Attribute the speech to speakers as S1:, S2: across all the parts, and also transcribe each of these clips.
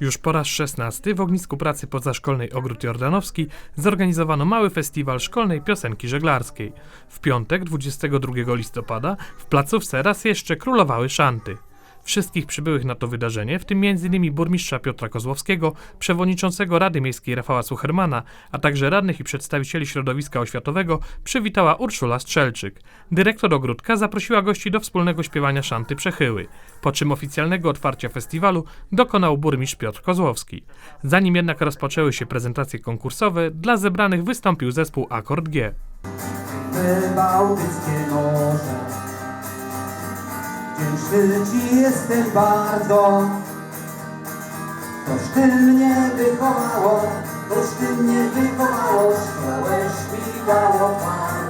S1: Już po raz szesnasty w ognisku pracy pozaszkolnej Ogród Jordanowski zorganizowano mały festiwal szkolnej piosenki żeglarskiej. W piątek, 22 listopada, w placówce raz jeszcze królowały szanty. Wszystkich przybyłych na to wydarzenie, w tym m.in. burmistrza Piotra Kozłowskiego, przewodniczącego Rady Miejskiej Rafała Suchermana, a także radnych i przedstawicieli środowiska oświatowego, przywitała Urszula Strzelczyk. Dyrektor ogródka zaprosiła gości do wspólnego śpiewania szanty Przechyły, po czym oficjalnego otwarcia festiwalu dokonał burmistrz Piotr Kozłowski. Zanim jednak rozpoczęły się prezentacje konkursowe, dla zebranych wystąpił zespół Akord G.
S2: bałtyckie. Wdzięczny Ci jestem bardzo, toż Ty mnie wychowało, toż Ty mnie wychowało, szkołę śmigało twardo.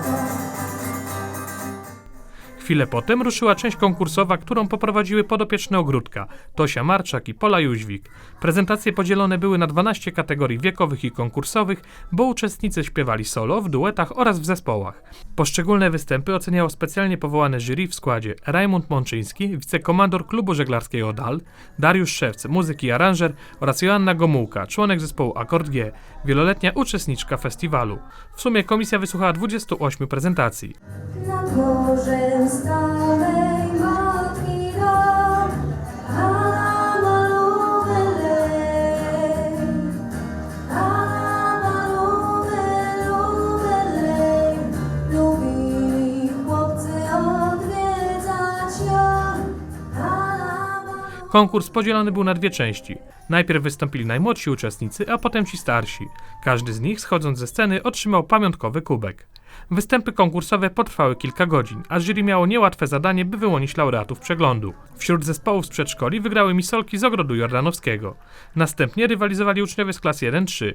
S1: Chwilę potem ruszyła część konkursowa, którą poprowadziły podopieczne ogródka Tosia Marczak i Pola Jóźwik. Prezentacje podzielone były na 12 kategorii wiekowych i konkursowych, bo uczestnicy śpiewali solo, w duetach oraz w zespołach. Poszczególne występy oceniało specjalnie powołane jury w składzie Rajmund Mączyński, wicekomandor klubu żeglarskiego DAL, Dariusz Szewc, muzyk i aranżer oraz Joanna Gomułka, członek zespołu Akord G, wieloletnia uczestniczka festiwalu. W sumie komisja wysłuchała 28 prezentacji.
S3: Lubili chłopcy odwiedzać ją,
S1: Konkurs podzielony był na dwie części. Najpierw wystąpili najmłodsi uczestnicy, a potem ci starsi. Każdy z nich, schodząc ze sceny, otrzymał pamiątkowy kubek. Występy konkursowe potrwały kilka godzin, a jury miało niełatwe zadanie, by wyłonić laureatów przeglądu. Wśród zespołów z przedszkoli wygrały misolki z ogrodu jordanowskiego. Następnie rywalizowali uczniowie z klas 1-3.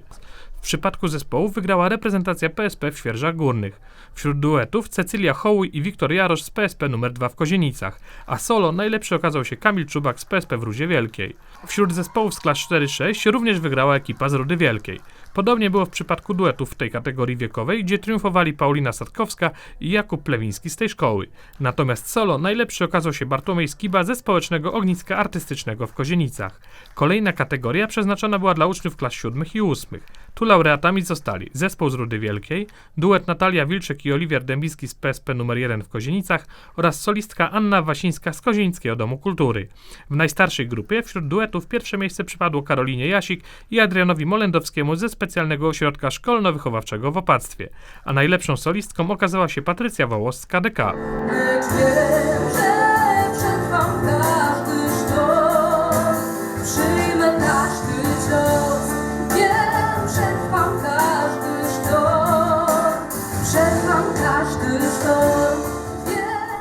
S1: Przypadku zespołów wygrała reprezentacja PSP w Świerżach Górnych. Wśród duetów Cecylia Hołuj i Wiktor Jarosz z PSP numer 2 w Kozienicach, a solo najlepszy okazał się Kamil Czubak z PSP w Rudzie Wielkiej. Wśród zespołów z klas 4-6 również wygrała ekipa z Rudy Wielkiej. Podobnie było w przypadku duetów w tej kategorii wiekowej, gdzie triumfowali Paulina Sadkowska i Jakub Plewiński z tej szkoły. Natomiast solo najlepszy okazał się Bartłomiej Skiba ze Społecznego Ogniska Artystycznego w Kozienicach. Kolejna kategoria przeznaczona była dla uczniów klas 7 i 8. Tu laureatami zostali zespół z Rudy Wielkiej, duet Natalia Wilczek i Oliwier Dębiski z PSP nr 1 w Kozienicach oraz solistka Anna Wasińska z Kozienickiego Domu Kultury. W najstarszej grupie wśród duetów pierwsze miejsce przypadło Karolinie Jasik i Adrianowi Molendowskiemu ze specjalnego ośrodka szkolno-wychowawczego w opactwie, a najlepszą solistką okazała się Patrycja Wołos z KDK.
S3: Lecz wiem, że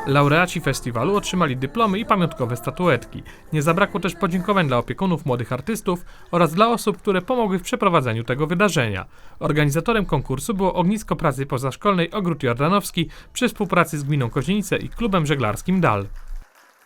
S1: Laureaci festiwalu otrzymali dyplomy i pamiątkowe statuetki. Nie zabrakło też podziękowań dla opiekunów młodych artystów oraz dla osób, które pomogły w przeprowadzeniu tego wydarzenia. Organizatorem konkursu było Ognisko Pracy Pozaszkolnej Ogród Jordanowski przy współpracy z Gminą Kozienice i Klubem Żeglarskim DAL.